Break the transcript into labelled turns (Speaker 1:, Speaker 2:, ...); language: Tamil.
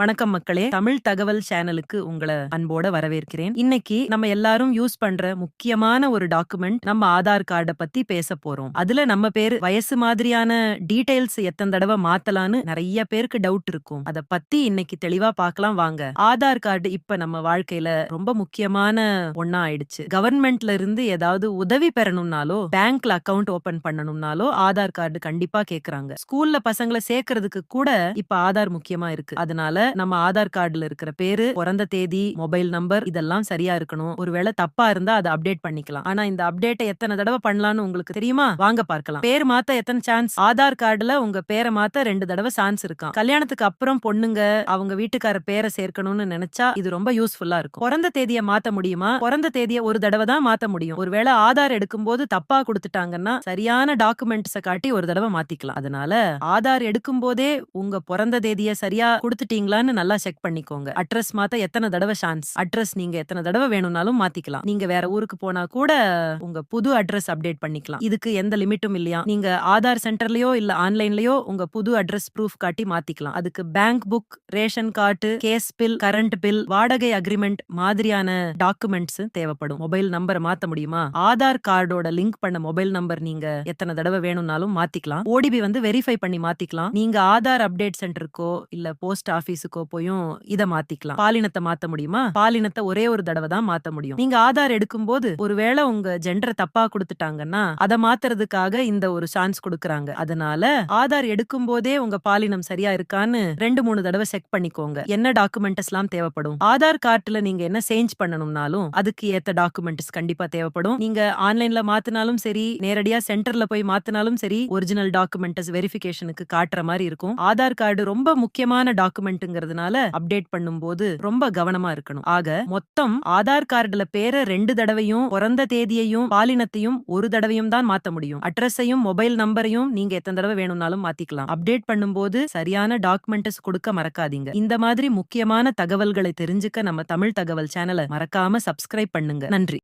Speaker 1: வணக்கம் மக்களே. தமிழ் தகவல் சேனலுக்கு உங்களை அன்போட வரவேற்கிறேன். இன்னைக்கு நம்ம எல்லாரும் யூஸ் பண்ற முக்கியமான ஒரு டாக்குமெண்ட் நம்ம ஆதார் கார்டை பத்தி பேச போறோம். அதுல நம்ம பேர் வயசு மாதிரியான டீடைல்ஸ் எத்தனை தடவை மாத்தலான்னு நிறைய பேருக்கு டவுட் இருக்கும். அத பத்தி இன்னைக்கு தெளிவா பார்க்கலாம் வாங்க. ஆதார் கார்டு இப்ப நம்ம வாழ்க்கையில ரொம்ப முக்கியமான ஒன்னா ஆயிடுச்சு. கவர்மெண்ட்ல இருந்து ஏதாவது உதவி பெறணும்னாலோ பேங்க்ல அக்கவுண்ட் ஓபன் பண்ணணும்னாலோ ஆதார் கார்டு கண்டிப்பா கேக்குறாங்க. ஸ்கூல்ல பசங்களை சேர்க்கறதுக்கு கூட இப்ப ஆதார் முக்கியமா இருக்கு. அதனால நம்ம ஆதார் கார்டுல இருக்கிற பேரு பிறந்த தேதி மொபைல் நம்பர் இதெல்லாம் சரியா இருக்கணும். ஒருவேளை தப்பா இருந்தா அதை அப்டேட் பண்ணிக்கலாம். ஆனா இந்த அப்டேட்டை எத்தனை தடவை பண்ணலாம்னு உங்களுக்கு தெரியுமா? வாங்க பார்க்கலாம். பேர் மாத்த எத்தனை சான்ஸ்? ஆதார் கார்டுல உங்க பேரை மாத்த ரெண்டு தடவை சான்ஸ் இருக்கும். கல்யாணத்துக்கு அப்புறம் பொண்ணுங்க அவங்க வீட்டுக்கார பேரை சேர்க்கணும்னு நினைச்சா இது ரொம்ப யூஸ்ஃபுல்லா இருக்கும். பிறந்த தேதியை மாத்த முடியுமா? பிறந்த தேதியை ஒரு தடவை தான் மாத்த முடியும். ஒருவேளை ஆதார் எடுக்கும்போது தப்பா கொடுத்துட்டாங்கன்னா சரியான டாக்குமெண்ட்ஸ காட்டி ஒரு தடவை மாத்திக்கலாம். அதனால ஆதார் எடுக்கும் போதே உங்க பிறந்த தேதியை சரியா இருக்கான்னு நல்லா செக் பண்ணிக்கோங்க. அட்ரஸ் மாத்த எத்தனை தடவை சான்ஸ் அட்ரஸ் நீங்க எத்தனை தடவை வேணும்னாலும் மாத்திக்கலாம். நீங்க வேற ஊருக்கு போனா கூட உங்க புது அட்ரஸ் அப்டேட் பண்ணிக்கலாம். இதுக்கு எந்த லிமிட்டும் இல்லையா? நீங்க ஆதார் சென்டர்லயோ இல்ல ஆன்லைன்லயோ உங்க புது அட்ரஸ் ப்ரூஃப் காட்டி மாத்திக்கலாம். அதுக்கு bank book ration card gas bill current bill வாடகை அக்ரிமெண்ட் மாதிரியான டாக்குமெண்ட்ஸ் தேவைப்படும். மொபைல் நம்பரை மாத்த முடியுமா? ஆதார் கார்டோட லிங்க் பண்ண மொபைல் நம்பர் நீங்க எத்தனை தடவை வேணும்னாலும் மாத்திக்கலாம். ஓடிபி வந்து வெரிஃபை பண்ணி மாத்திக்கலாம். நீங்க ஆதார் அப்டேட் சென்டருக்கோ இல்ல போஸ்ட் ஆபீஸ் போயும் இதை மாத்திக்கலாம். பாலினத்தை மாத்த முடியுமா? பாலினத்தை ஒரே ஒரு தடவை தான் மாத்த முடியும். நீங்க ஆதார் எடுக்கும்போது ஒருவேளை உங்க ஜெண்டரை தப்பா கொடுத்துட்டாங்கன்னா அதை மாத்துறதுக்காக இந்த ஒரு சான்ஸ் கொடுக்கறாங்க. அதனால ஆதார் எடுக்கும் போதே உங்க பாலினம் சரியா இருக்கான்னு ரெண்டு மூணு தடவை செக் பண்ணிக்கோங்க. என்ன டாக்குமெண்ட்ஸ் எல்லாம் தேவைப்படும்? ஆதார் கார்டுல நீங்க என்ன சேஞ்ச் பண்ணணும்னாலும் அதுக்கு ஏத்த டாக்குமெண்ட்ஸ் கண்டிப்பா தேவைப்படும். நீங்க ஆன்லைன்ல மாத்தினாலும் சரி நேரடியா சென்டர்ல போய் மாத்தினாலும் சரி ஒரிஜினல் டாக்குமெண்ட்ஸ் வெரிபிகேஷனுக்கு காட்டுற மாதிரி இருக்கும். ஆதார் கார்டு ரொம்ப முக்கியமான டாக்குமெண்ட்ங்கிறதுனால அப்டேட் பண்ணும்போது ரொம்ப கவனமா இருக்கணும். ஆக மொத்தம் ஆதார் கார்டுல பேரை ரெண்டு தடவையும் பிறந்த தேதியையும் பாலினத்தையும் ஒரு தடவையும் தான் மாத்த முடியும். அட்ரஸையும் மொபைல் நம்பரையும் நீங்க எத்தனை தடவை வேணும்னாலும் மாத்திக்கலாம். அப்டேட் பண்ணும்போது சரியான டாக்குமெண்ட்ஸ் கொடுக்க மறக்காதீங்க. இந்த மாதிரி முக்கியமான தகவல்களை தெரிஞ்சுக்க நம்ம தமிழ் தகவல் சேனலை மறக்காம சப்ஸ்கிரைப் பண்ணுங்க. நன்றி.